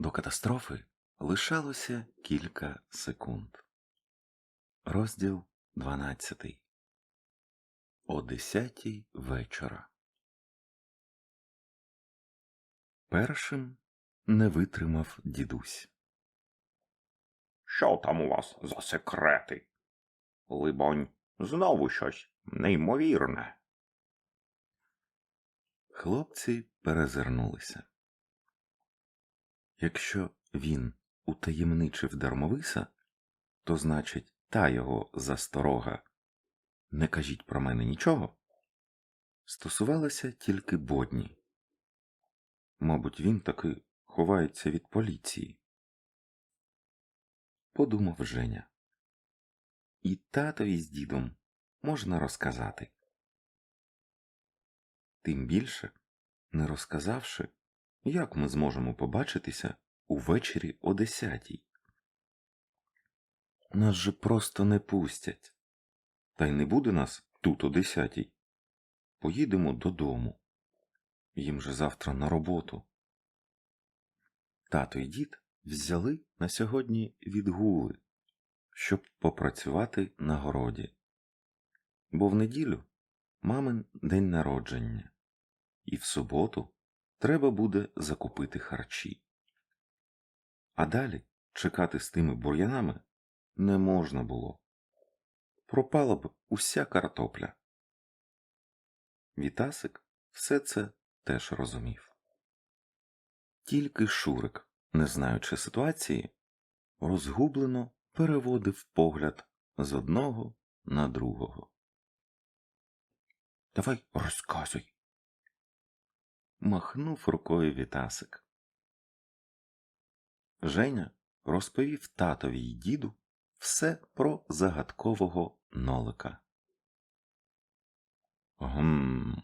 До катастрофи лишалося кілька секунд. Розділ 12. О десятій вечора. Першим не витримав дідусь. Що там у вас за секрети? Либонь, знову щось неймовірне. Хлопці перезирнулися. Якщо він утаємничив дармовиса, то значить та його засторога не кажіть про мене нічого, стосувалася тільки бодні. Мабуть, він таки ховається від поліції. Подумав Женя. І татові з дідом можна розказати. Тим більше, не розказавши, як ми зможемо побачитися увечері о десятій. Нас же просто не пустять. Та й не буде нас тут о десятій. Поїдемо додому. Їм же завтра на роботу. Тато й дід взяли на сьогодні відгули, щоб попрацювати на городі. Бо в неділю мамин день народження, і в суботу треба буде закупити харчі. А далі чекати з тими бур'янами не можна було. Пропала б уся картопля. Вітасик все це теж розумів. Тільки Шурик, не знаючи ситуації, розгублено переводив погляд з одного на другого. Давай розказуй. Махнув рукою Вітасик. Женя розповів татові й діду все про загадкового нолика. Гм.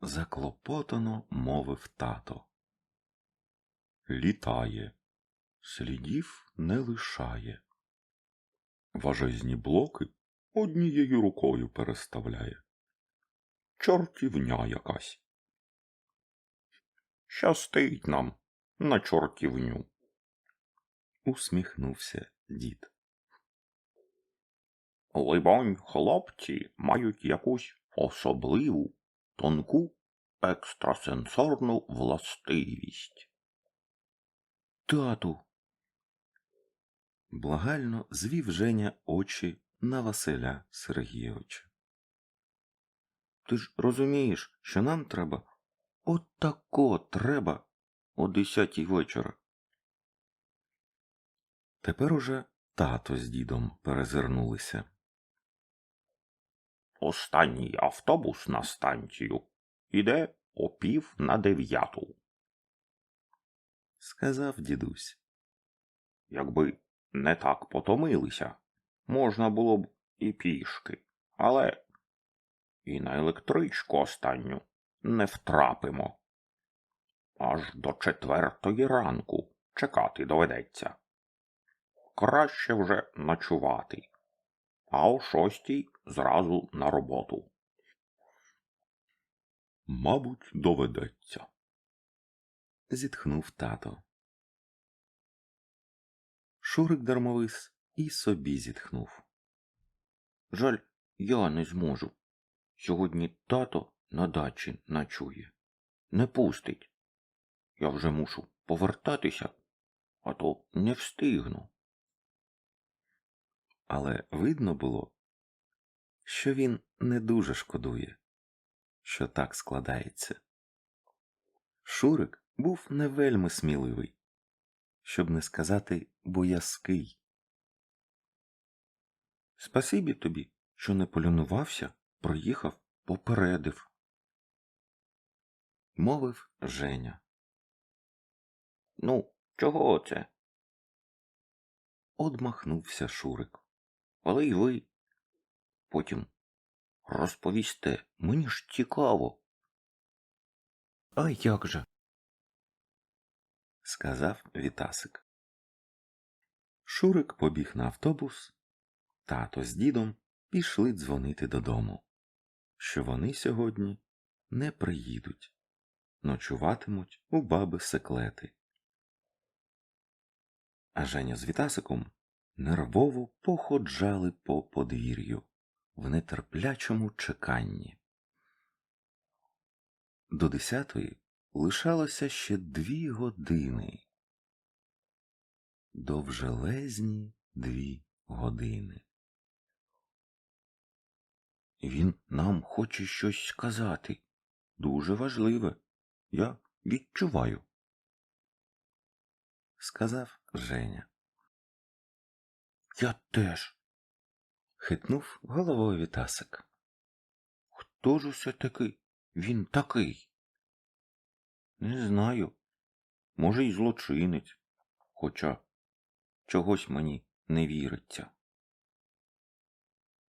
Заклопотано мовив тато. Літає, слідів не лишає. Важезні блоки однією рукою переставляє. Чортівня якась. Щастить нам на чортівню. Усміхнувся дід. Либонь, хлопці мають якусь особливу, тонку, екстрасенсорну властивість. Тату. Благально звів Женя очі на Василя Сергійовича. Ти ж розумієш, що нам треба от тако треба о десятій вечора. Тепер уже тато з дідом перезирнулися. Останній автобус на станцію іде о пів на дев'яту. Сказав дідусь. Якби не так потомилися, можна було б і пішки, але і на електричку останню не втрапимо. Аж до четвертої ранку чекати доведеться. Краще вже ночувати, а о шостій зразу на роботу. Мабуть, доведеться. Зітхнув тато. Шурик дармовис і собі зітхнув. Жаль, я не зможу. Сьогодні тато на дачі ночує. Не пустить. Я вже мушу повертатися, а то не встигну. Але видно було, що він не дуже шкодує, що так складається. Шурик був не вельми сміливий, щоб не сказати боязкий. Спасибі тобі, що не полюнувався, проїхав, попередив, мовив Женя. Ну, чого це? Одмахнувся Шурик. Але й ви. Потім розповісте, мені ж цікаво. А як же? сказав Вітасик. Шурик побіг на автобус, тато з дідом пішли дзвонити додому, що вони сьогодні не приїдуть, ночуватимуть у баби секлети. а Женя з Вітасиком нервово походжали по подвір'ю в нетерплячому чеканні. До десятої лишалося ще дві години. Довжелезні дві години. Він нам хоче щось сказати. Дуже важливе. Я відчуваю. Сказав Женя. Я теж. Хитнув головою Вітасик. Хто ж усе таки він такий? Не знаю. Може, й злочинець, хоча чогось мені не віриться.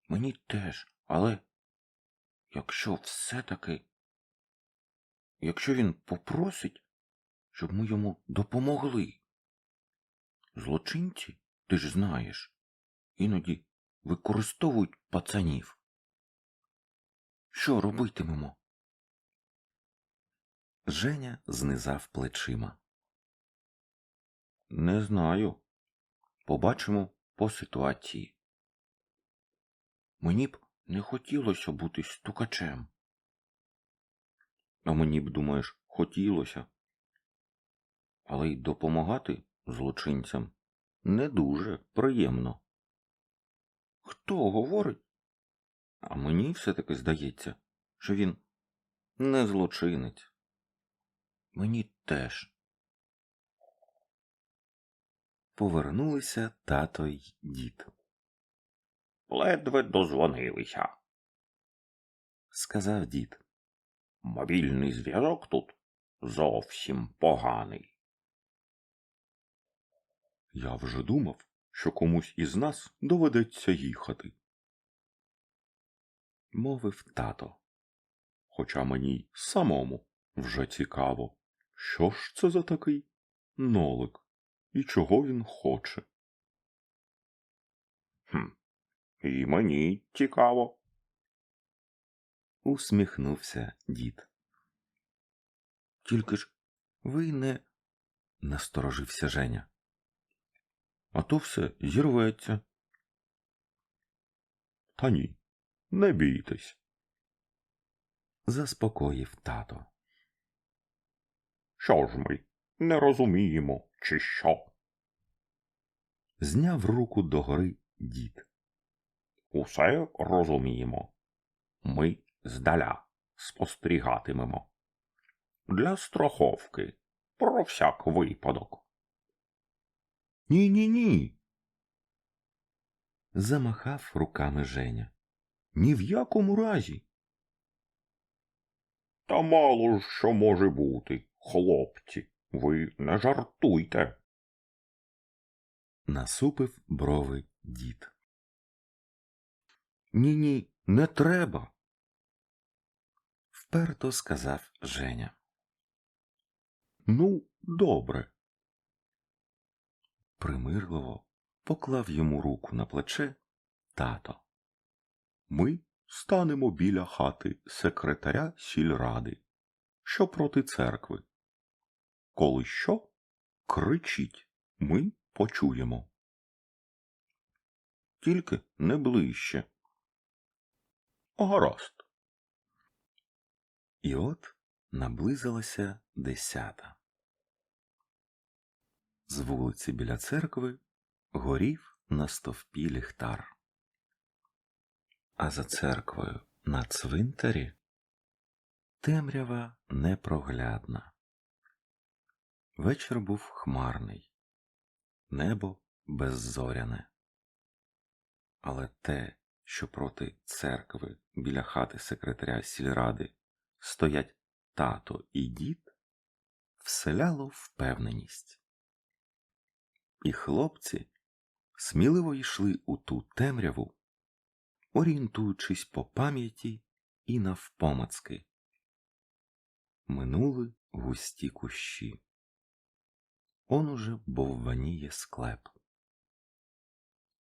Мені теж, але якщо все-таки, якщо він попросить, щоб ми йому допомогли. Злочинці, ти ж знаєш, іноді використовують пацанів. Що робитимемо? Женя знизав плечима. Не знаю. Побачимо по ситуації. Мені б не хотілося бути стукачем. А мені б, думаєш, хотілося. Але й допомагати злочинцям не дуже приємно. Хто говорить? А мені все-таки здається, що він не злочинець. Мені теж. Повернулися тато й дід. Ледве дозвонилися. Сказав дід. Мобільний зв'язок тут зовсім поганий. Я вже думав, що комусь із нас доведеться їхати. Мовив тато. Хоча мені самому вже цікаво, що ж це за такий нолик і чого він хоче. Хм. І мені цікаво. Усміхнувся дід. Тільки ж ви не. насторожився Женя. А то все зірветься. Та ні, не бійтесь. Заспокоїв тато. Що ж ми не розуміємо, чи що? Зняв руку догори дід. Усе розуміємо. Ми здаля спостерігатимемо. Для страховки про всяк випадок. Ні, ні, ні. Замахав руками Женя. Ні в якому разі. Та мало ж що може бути, хлопці, ви не жартуйте. Насупив брови дід. Ні, ні, не треба. Вперто сказав Женя. Ну, добре. Примирливо поклав йому руку на плече тато. Ми станемо біля хати секретаря сільради, що проти церкви. Коли що, кричіть, ми почуємо. Тільки не ближче. Гаразд. І от наблизилася десята. З вулиці біля церкви горів на стовпі ліхтар. А за церквою на цвинтарі темрява непроглядна. Вечір був хмарний, небо беззоряне. Але те, що проти церкви біля хати секретаря сільради стоять тато і дід, вселяло впевненість. І хлопці сміливо йшли у ту темряву, орієнтуючись по пам'яті і навпомацки. Минули густі кущі. Он уже бовваніє склеп.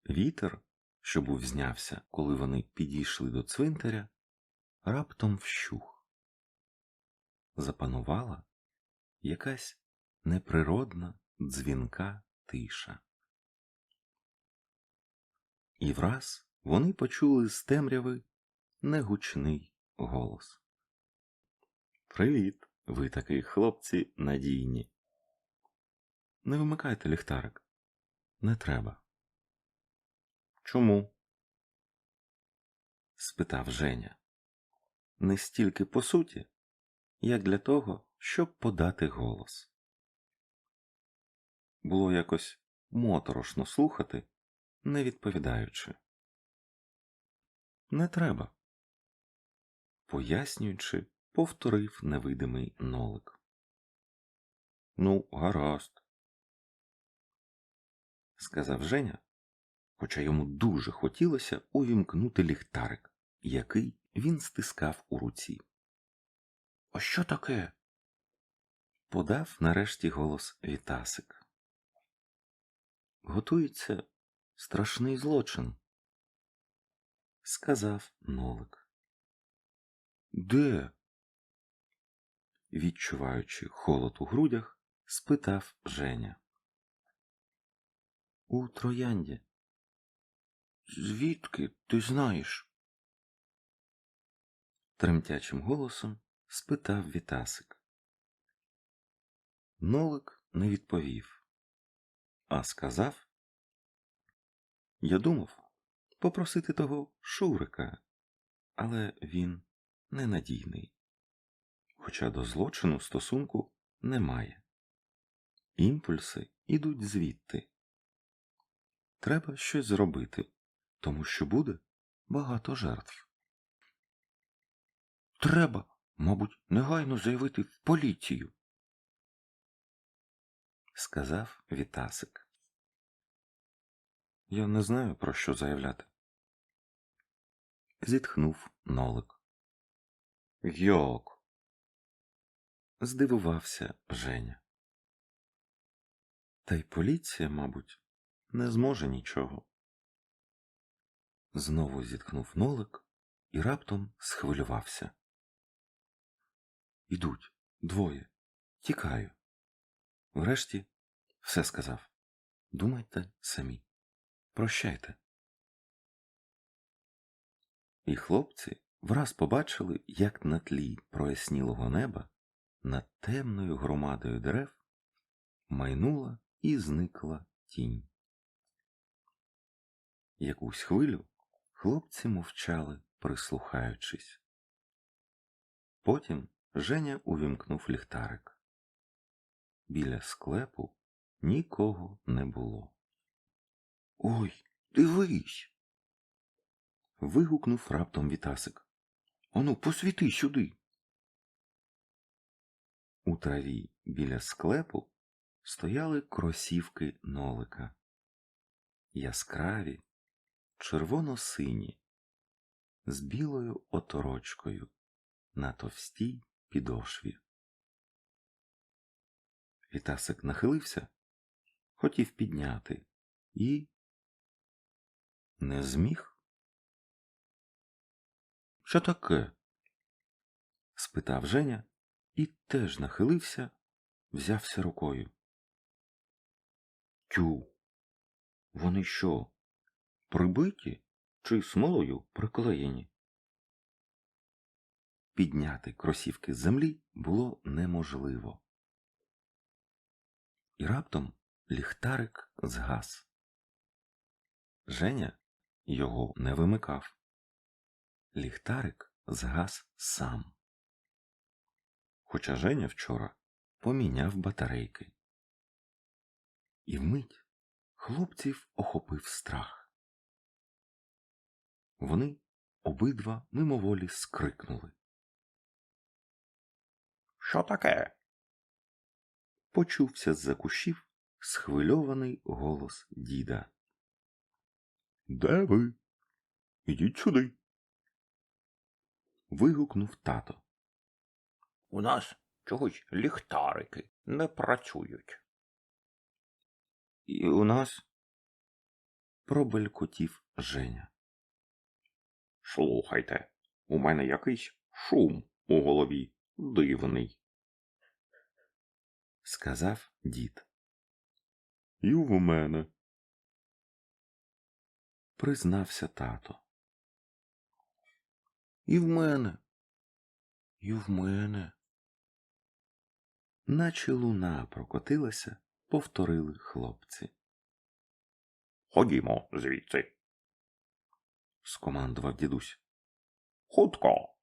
Вітер, що був знявся, коли вони підійшли до цвинтаря, раптом вщух. Запанувала якась неприродна дзвінка тиша. І враз вони почули з темряви негучний голос. Привіт, ви такі хлопці надійні. Не вимикайте ліхтарик. Не треба. Чому? спитав Женя. Не стільки по суті, як для того, щоб подати голос. Було якось моторошно слухати, не відповідаючи. Не треба. Пояснюючи, повторив невидимий нолик. Ну, гаразд, сказав Женя, хоча йому дуже хотілося увімкнути ліхтарик, який він стискав у руці. А що таке? подав нарешті голос Вітасик. Готується страшний злочин, сказав Нолик. Де? Відчуваючи холод у грудях, спитав Женя. У троянді. Звідки ти знаєш? Тремтячим голосом спитав Вітасик. Нолик не відповів, а сказав Я думав попросити того Шурика, але він ненадійний, хоча до злочину стосунку немає. Імпульси ідуть звідти. Треба щось зробити, тому що буде багато жертв. Треба, мабуть, негайно заявити в поліцію, сказав Вітасик. Я не знаю, про що заявляти. Зітхнув Нолик. Як? здивувався Женя. Та й поліція, мабуть, не зможе нічого. Знову зітхнув нолик і раптом схвилювався. Ідуть двоє. Тікаю. Врешті все сказав. Думайте самі. Прощайте. І хлопці враз побачили, як на тлі прояснілого неба над темною громадою дерев майнула і зникла тінь. Якусь хвилю хлопці мовчали, прислухаючись. Потім Женя увімкнув ліхтарик. Біля склепу нікого не було. Ой, дивись. вигукнув раптом Вітасик. Ану, посвіти сюди. У траві біля склепу стояли кросівки нолика. Яскраві, червоно-сині, з білою оторочкою на товстій підошві. Вітасик нахилився, хотів підняти і не зміг. Що таке? спитав Женя і теж нахилився, взявся рукою. Тю, вони що, прибиті чи смолою приклеєні? Підняти кросівки з землі було неможливо. І раптом ліхтарик згас. Женя його не вимикав. Ліхтарик згас сам. Хоча Женя вчора поміняв батарейки. І вмить хлопців охопив страх. Вони обидва мимоволі скрикнули. Що таке? Почувся з-за кущів схвильований голос діда. Де ви? Ідіть сюди. Вигукнув тато. У нас чогось ліхтарики не працюють. І у нас пробелькотів Женя. Слухайте, у мене якийсь шум у голові дивний. Сказав дід. І в мене. признався тато. І в мене, і в мене. Наче луна прокотилася, повторили хлопці. Ходімо звідси. Скомандував дідусь. Хутко.